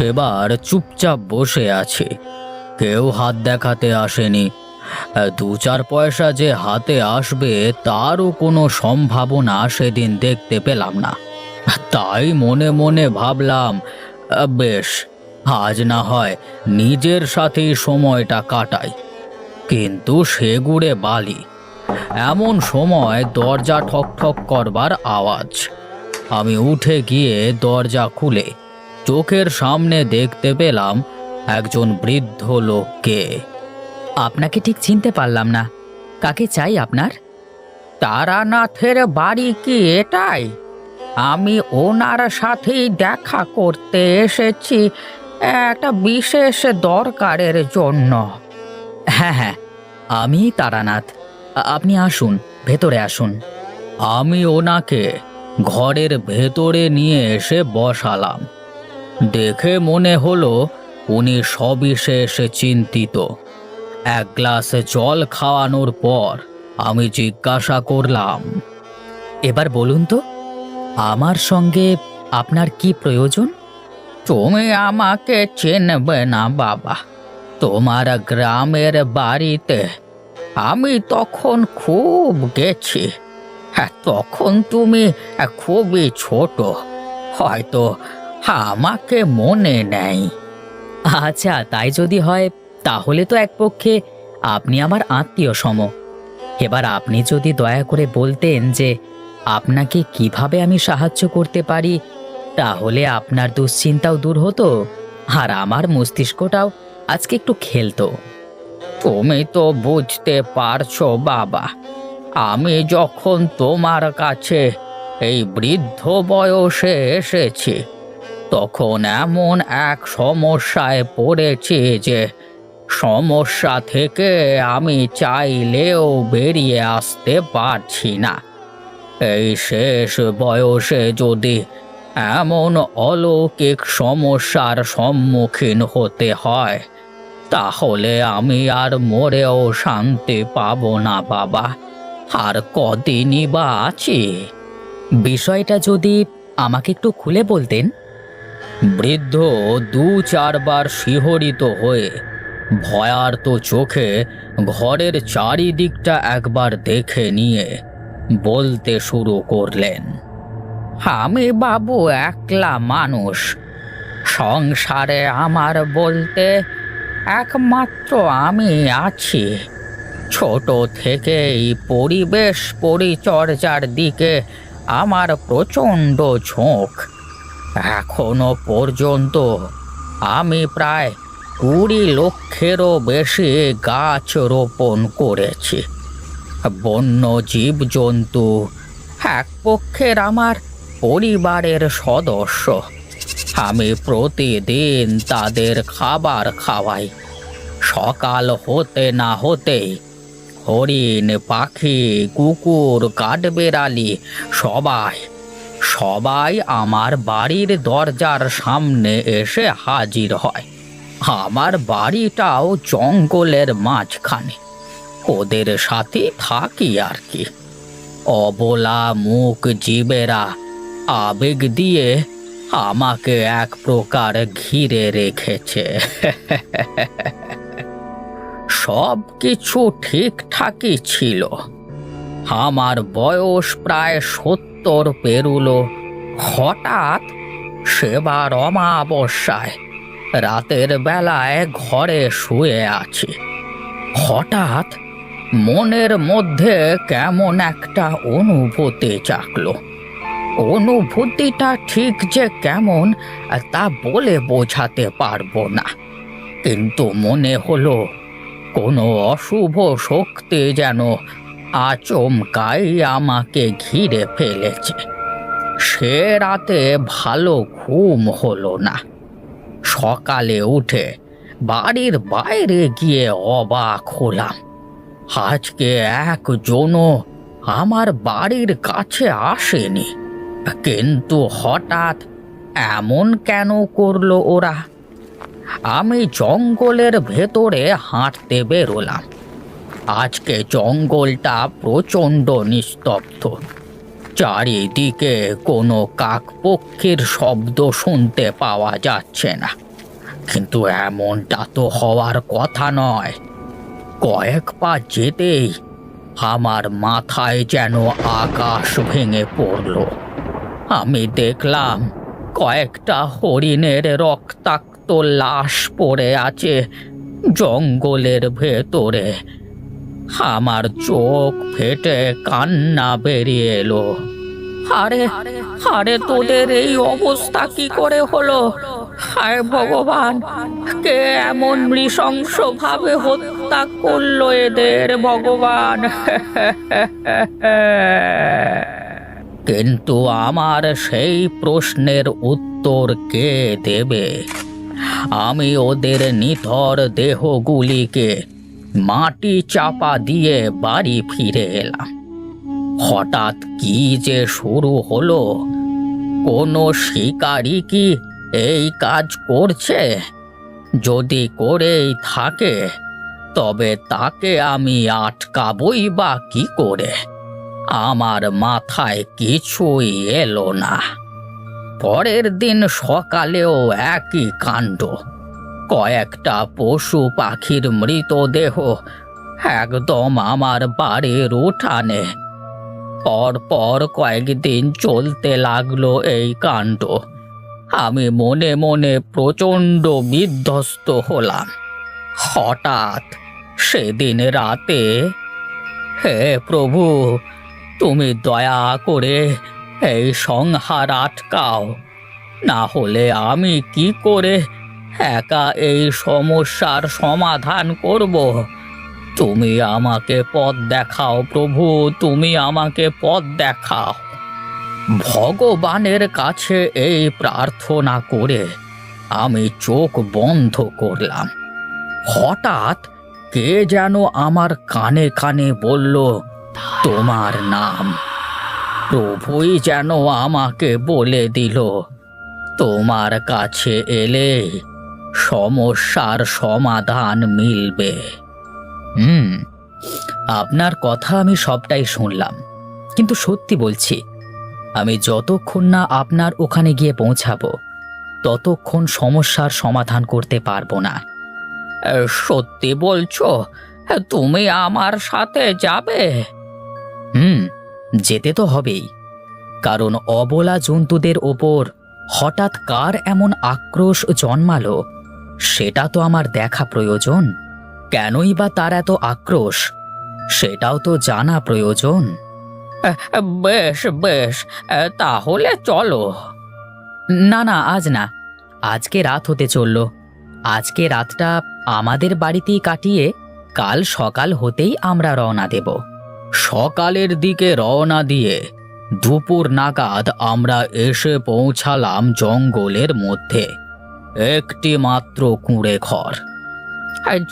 সেবার চুপচাপ বসে আছে। কেউ হাত দেখাতে আসেনি। দু চার পয়সা যে হাতে আসবে তারও কোনো সম্ভাবনা সেদিন দেখতে পেলাম না। তাই মনে মনে ভাবলাম, বেশ, আজ না হয় নিজের সাথেই সময়টা কাটাই। কিন্তু সে গুড়ে বালি। এমন সময় দরজা ঠক ঠক করবার আওয়াজ। আমি উঠে গিয়ে দরজা খুলে চোখের সামনে দেখতে পেলাম একজন বৃদ্ধ লোককে। আপনাকে ঠিক চিনতে পারলাম না। কাকে চাই আপনার? তারানাথের বাড়ি কি এটাই? আমি ওনার সাথেই দেখা করতে এসেছি। একটা বিশেষ দরকারের জন্য। হ্যাঁ হ্যাঁ আমি তারানাথ। আপনি আসুন, ভেতরে আসুন। আমি ওনাকে ঘরের ভেতরে নিয়ে এসে বসালাম। দেখে মনে হলো উনি সবিশেষ চিন্তিত। এক গ্লাস জল খাওয়ানোর পর আমি জিজ্ঞাসা করলাম, এবার বলুন তো, আমার সঙ্গে আপনার কি প্রয়োজন? তুমি আমাকে চেনবে না, বাবা। তোমার গ্রামের বাড়িতে আমি তখন খুব গেছি। হ্যাঁ তখন তুমি খুবই ছোট। হয়তো আমাকে মনে নেই। আচ্ছা তাই যদি হয়, তাহলে তো এক পক্ষে আপনি আমার আত্মীয় সম। এবার আপনি যদি দয়া করে বলতেন যে আপনাকে কীভাবে আমি সাহায্য করতে পারি, তাহলে আপনার দুশ্চিন্তাও দূর হতো আর আমার মস্তিষ্কটাও আজকে একটু খেলতো। তুমি তো বুঝতে পারছ, বাবা, আমি যখন তোমার কাছে এই বৃদ্ধ বয়সে এসেছি তখন এমন এক সমস্যায় পড়েছি যে সমস্যা থেকে আমি চাইলেও বেরিয়ে আসতে পারছি না। এই শেষ বয়সে যদি এমন অলৌকিক সমস্যার সম্মুখীন হতে হয়, তাহলে আমি আর মরেও শান্তি পাব না বাবা। আর কদিনই বা আছি। বিষয়টা যদি আমাকে একটু খুলে বলতেন। বৃদ্ধ দু চারবার শিহরিত হয়ে ভয়ার্ত চোখে ঘরের চারিদিকটা একবার দেখে নিয়ে বলতে শুরু করলেন, আমি বাবু একলা মানুষ। সংসারে আমার বলতে একমাত্র আমি আছি। ছোট থেকেই পরিবেশ পরিচর্যার দিকে আমার প্রচণ্ড ঝোঁক। এখনও পর্যন্ত আমি প্রায় কুড়ি লক্ষেরও বেশি গাছ রোপণ করেছি। বন্য জীবজন্তু এক পক্ষের আমার পরিবারের সদস্য। আমি প্রতিদিন তাদের খাবার খাওয়াই। সকাল হতে না হতেই হরিণ, পাখি, কুকুর, কাঠবেড়ালি সবাই সবাই আমার বাড়ির দরজার সামনে এসে হাজির হয়। আমার বাড়িটাও জঙ্গলের মাঝখানে। ওদের সাথে থাকি আর কি। অবলা মুখ জীবেরা আবেগ দিয়ে আমাকে এক প্রকার ঘিরে রেখেছে। সব কিছু ঠিকঠাকই ছিল। আমার বয়স প্রায় সত্তর পেরুলো। হঠাৎ সেবার অমাবস্যায় রাতের বেলায় ঘরে শুয়ে আছি। হঠাৎ মনের মধ্যে কেমন একটা অনুভূতি জাগলো। অনুভূতিটা ঠিক যে কেমন তা বলে বোঝাতে পারব না। কিন্তু মনে হলো কোনো অশুভ শক্তি যেন আচমকাই আমাকে ঘিরে ফেলেছে। সে রাতে ভালো ঘুম হলো না। সকালে উঠে বাড়ির বাইরে গিয়ে অবাক হলাম। আজকে একজনও আমার বাড়ির কাছে আসেনি। কিন্তু হঠাৎ এমন কেন করল ওরা? আমি জঙ্গলের ভেতরে হাঁটতে বেরোলাম। আজকে জঙ্গলটা প্রচণ্ড নিস্তব্ধ। চারিদিকে কোনো কাকপক্ষের শব্দ শুনতে পাওয়া যাচ্ছে না। কিন্তু এমনটা তো হওয়ার কথা নয়। কয়েক পা যেতেই আমার মাথায় যেন আকাশ ভেঙে পড়ল। আমি দেখলাম কয়েকটা হরিণের রক্তাক্ত লাশ পড়ে আছে জঙ্গলের ভেতরে। আমার চোখ ফেটে কান্না বেরিয়ে এলো। আরে আরে তোদের এই অবস্থা কি করে হলো? হায় ভগবান, কে এমন নৃশংস ভাবে হত্যা করল এদের ভগবান? কিন্তু আমার সেই প্রশ্নের উত্তর কে দেবে? আমি ওদের নিথর দেহগুলিকে মাটি চাপা দিয়ে বাড়ি ফিরে এলাম। হঠাৎ কি যে শুরু হলো? কোনো শিকারী কি এই কাজ করছে? যদি করেই থাকে, তবে তাকে আমি আটকাবই বা কি করে? আমার মাথায় কিছুই এলো না। পরের দিন সকালেও একই কাণ্ড। কয়েকটা পশু পাখির মৃতদেহ একদম আমার বাড়ির উঠানে। পর পর কয়েকদিন চলতে লাগল এই কাণ্ড। আমি মনে মনে প্রচণ্ড বিধ্বস্ত হলাম। হঠাৎ সেদিন রাতে, হে প্রভু, তুমি দয়া করে এই সংহার আটকাও। না হলে আমি কি করে একা এই সমস্যার সমাধান করব। তুমি আমাকে পথ দেখাও প্রভু, তুমি আমাকে পথ দেখাও। ভগবানের কাছে এই প্রার্থনা করে আমি চোখ বন্ধ করলাম। হঠাৎ কে যেন আমার কানে কানে বলল, তোমার নাম। প্রভুই যেন আমাকে বলে দিল, তোমার কাছে এলে সমস্যার সমাধান মিলবে। হুম, আপনার কথা আমি সবটাই শুনলাম। কিন্তু সত্যি বলছি, আমি যতক্ষণ না আপনার ওখানে গিয়ে পৌঁছাবো, ততক্ষণ সমস্যার সমাধান করতে পারব না। সত্যি বলছো? তুমি আমার সাথে যাবে? হুম, যেতে তো হবেই। কারণ অবলা জন্তুদের ওপর হঠাৎ কার এমন আক্রোশ জন্মালো? সেটা তো আমার দেখা প্রয়োজন। কেনই বা তার এত আক্রোশ? সেটাও তো জানা প্রয়োজন। বেশ বেশ, তাহলে চলো। না না, আজ না। আজকে রাত হতে চলল। আজকে রাতটা আমাদের বাড়িতেই কাটিয়ে কাল সকাল হতেই আমরা রওনা দেব। সকালের দিকে রওনা দিয়ে দুপুর নাগাদ আমরা এসে পৌঁছালাম জঙ্গলের মধ্যে। একটি মাত্র কুঁড়ে ঘর।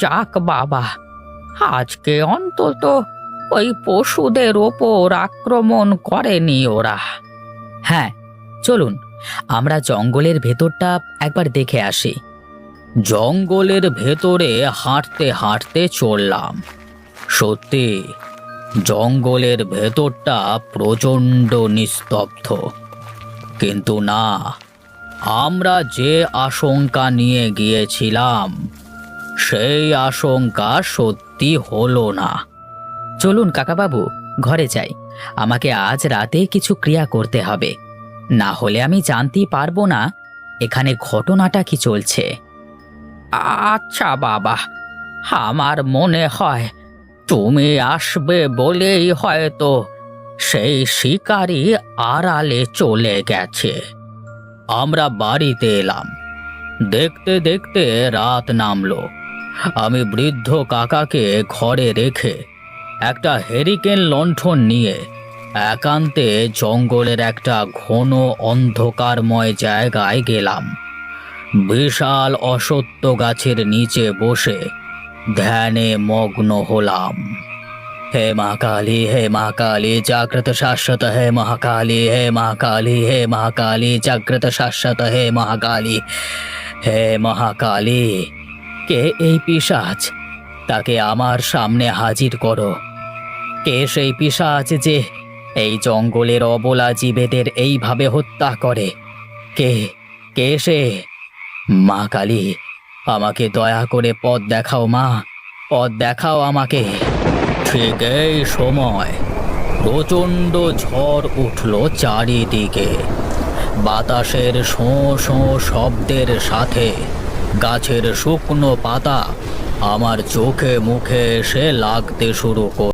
যাক বাবা, আজকে অন্তত ওই পশুদের ওপর আক্রমণ করেনি ওরা। হ্যাঁ চলুন, আমরা জঙ্গলের ভেতরটা একবার দেখে আসি। জঙ্গলের ভেতরে হাঁটতে হাঁটতে চললাম। সত্যি, জঙ্গলের ভেতরটা প্রচণ্ড নিস্তব্ধ। কিন্তু না আমরা যে আশঙ্কা নিয়ে গিয়েছিলাম, সেই আশঙ্কা সত্যি হলো না। চলুন কাকাবাবু, ঘরে যাই। আমাকে আজ রাতে কিছু ক্রিয়া করতে হবে। না হলে আমি জানতেই পারব না এখানে ঘটনাটা কি চলছে। আচ্ছা বাবা, আমার মনে হয় তুমি আসবে বলেই হয়তো সেই শিকারি আড়ালে চলে গেছে। আমরা বাড়িতে এলাম। দেখতে দেখতে রাত নামলো। আমি বৃদ্ধ কাকাকে ঘরে রেখে একটা হেরিকেন লণ্ঠন নিয়ে একান্তে জঙ্গলের একটা ঘন অন্ধকারময় জায়গায় গেলাম। বিশাল অসত্য গাছের নিচে বসে ধ্যানে মগ্ন হলাম। হে মা কালী, হে মা কালী, জাগ্রত শাশ্বত হে মহাকালী হে মা কালী, হে মহাকালী জাগ্রত শাশ্বত হে মহাকালী হে মহাকালী কে এই পিশাচ? তাকে আমার সামনে হাজির করো। কে সেই পিশাচ যে এই জঙ্গলের অবলা জীবেদের এইভাবে হত্যা করে? কে? কে সে? মা কালী, আমাকে দয়া করে পথ দেখাও মা, পথ দেখাও আমাকে। ঠিক এই সময়। প্রচণ্ড ঝড় উঠল চারিদিকে। বাতাসের শোঁ শোঁ শব্দের সাথে। গাছের শুকনো পাতা আমার চোখে মুখে এসে লাগতে শুরু করল